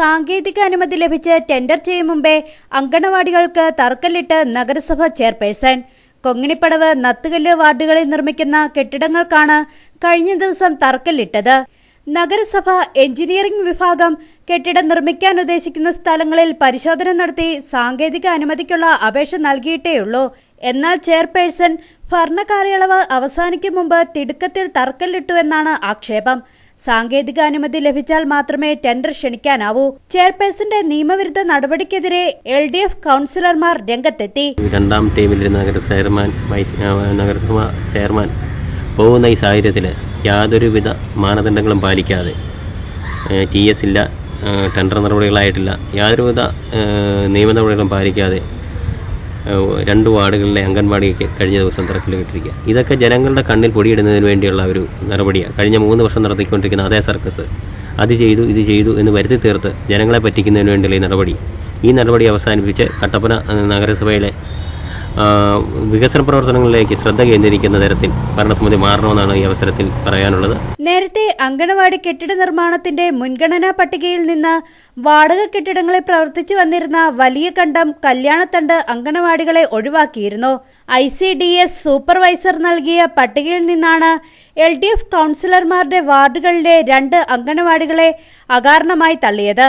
സാങ്കേതിക അനുമതി ലഭിച്ച് ടെൻഡർ ചെയ്യും മുമ്പേ അങ്കണവാടികൾക്ക് തറക്കല്ലിട്ട് നഗരസഭ ചെയർപേഴ്സൺ. കൊങ്ങിണിപ്പടവ് നത്തുകല്ല് വാർഡുകളിൽ നിർമ്മിക്കുന്ന കെട്ടിടങ്ങൾക്കാണ് കഴിഞ്ഞ ദിവസം തറക്കല്ലിട്ടത്. നഗരസഭ എഞ്ചിനീയറിംഗ് വിഭാഗം കെട്ടിടം നിർമ്മിക്കാൻ ഉദ്ദേശിക്കുന്ന സ്ഥലങ്ങളിൽ പരിശോധന നടത്തി സാങ്കേതിക അനുമതിക്കുള്ള അപേക്ഷ നൽകിയിട്ടേയുള്ളൂ. എന്നാൽ ചെയർപേഴ്സൺ ഭരണകാലയളവ് അവസാനിക്കും മുമ്പ് തിടുക്കത്തിൽ തറക്കല്ലിട്ടുവെന്നാണ് ആക്ഷേപം. സാങ്കേതിക അനുമതി ലഭിച്ചാൽ മാത്രമേ ടെൻഡർ ക്ഷണിക്കാനാവൂ. ചെയർപേഴ്സന്റെ നിയമവിരുദ്ധ നടപടിക്കെതിരെ എൽ ഡി എഫ് കൗൺസിലർമാർ രംഗത്തെത്തി. രണ്ടാം ടീമിൽ നഗര ചെയർമാൻ നഗരസഭ ചെയർമാൻ പോകുന്ന ഈ സാഹചര്യത്തിൽ യാതൊരുവിധ മാനദണ്ഡങ്ങളും പാലിക്കാതെ ടി എസ് ഇല്ല ടെൻഡർ നടപടികളായിട്ടില്ല യാതൊരുവിധ നിയമ നടപടികളും പാലിക്കാതെ രണ്ട് വാർഡുകളിലെ അംഗൻവാടിയൊക്കെ കഴിഞ്ഞ ദിവസം തിരക്കിലിട്ടിരിക്കുക. ഇതൊക്കെ ജനങ്ങളുടെ കണ്ണിൽ പൊടിയിടുന്നതിന് വേണ്ടിയുള്ള ഒരു നടപടിയാണ് കഴിഞ്ഞ മൂന്ന് വർഷം നടത്തിക്കൊണ്ടിരിക്കുന്ന അതേ സർക്കസ്. അത് ചെയ്തു ഇത് ചെയ്തു എന്ന് വരുത്തി തീർത്ത് ജനങ്ങളെ പറ്റിക്കുന്നതിന് വേണ്ടിയുള്ള ഈ നടപടി. ഈ നടപടി അവസാനിപ്പിച്ച് കട്ടപ്പന നഗരസഭയിലെ വികസന പ്രവർത്തനങ്ങളിലേക്ക് ശ്രദ്ധ കേന്ദ്രീകരിക്കുന്ന തരത്തിൽ ഭരണസമിതി മാറണമെന്നാണ് ഈ അവസരത്തിൽ പറയാനുള്ളത്. നേരത്തെ അങ്കണവാടി കെട്ടിട നിർമ്മാണത്തിന്റെ മുൻഗണനാ പട്ടികയിൽ നിന്ന് വാടക കെട്ടിടങ്ങളെ പ്രവർത്തിച്ചു വന്നിരുന്ന വലിയ കണ്ടം കല്യാണത്തണ്ട് അങ്കണവാടികളെ ഒഴിവാക്കിയിരുന്നു. I C D S supervisor നൽകിയ പട്ടികയിൽ നിന്നാണ് എൽ ഡി എഫ് കൗൺസിലർമാരുടെ വാർഡുകളിലെ രണ്ട് അങ്കണവാടികളെ അകാരണമായി തള്ളിയത്.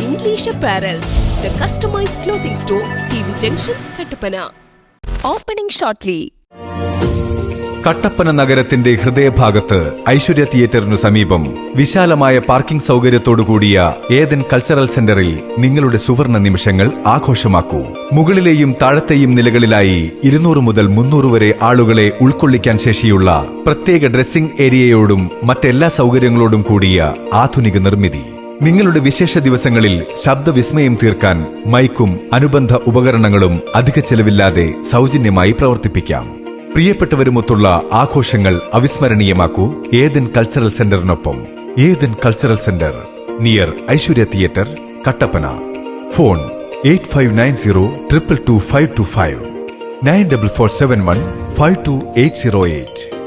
English Apparels, the customized clothing store, TV junction Kattapana. Opening shortly Kattappana നഗരത്തിന്റെ ഹൃദയഭാഗത്ത് ഐശ്വര്യ തിയേറ്ററിനു സമീപം വിശാലമായ പാർക്കിംഗ് സൗകര്യത്തോടുകൂടിയ ഏതൻ കൾച്ചറൽ സെന്ററിൽ നിങ്ങളുടെ സുവർണ നിമിഷങ്ങൾ ആഘോഷമാക്കൂ. മുകളിലെയും താഴത്തെയും നിലകളിലായി ഇരുന്നൂറ് മുതൽ മുന്നൂറ് വരെ ആളുകളെ ഉൾക്കൊള്ളിക്കാൻ ശേഷിയുള്ള പ്രത്യേക ഡ്രസ്സിംഗ് ഏരിയയോടും മറ്റെല്ലാ സൗകര്യങ്ങളോടും കൂടിയ ആധുനിക നിർമ്മിതി. നിങ്ങളുടെ വിശേഷ ദിവസങ്ങളിൽ ശബ്ദവിസ്മയം തീർക്കാൻ മൈക്കും അനുബന്ധ ഉപകരണങ്ങളും അധിക ചെലവില്ലാതെ സൗജന്യമായി പ്രവർത്തിപ്പിക്കാം. പ്രിയപ്പെട്ടവരുമൊത്തുള്ള ആഘോഷങ്ങൾ അവിസ്മരണീയമാക്കൂ Ethan cultural സെന്ററിനൊപ്പം. Ethan cultural centre near Aishwarya theatre Kattappana. Phone eight five nine zero triple two five two five. Nine double four seven one five two eight zero eight.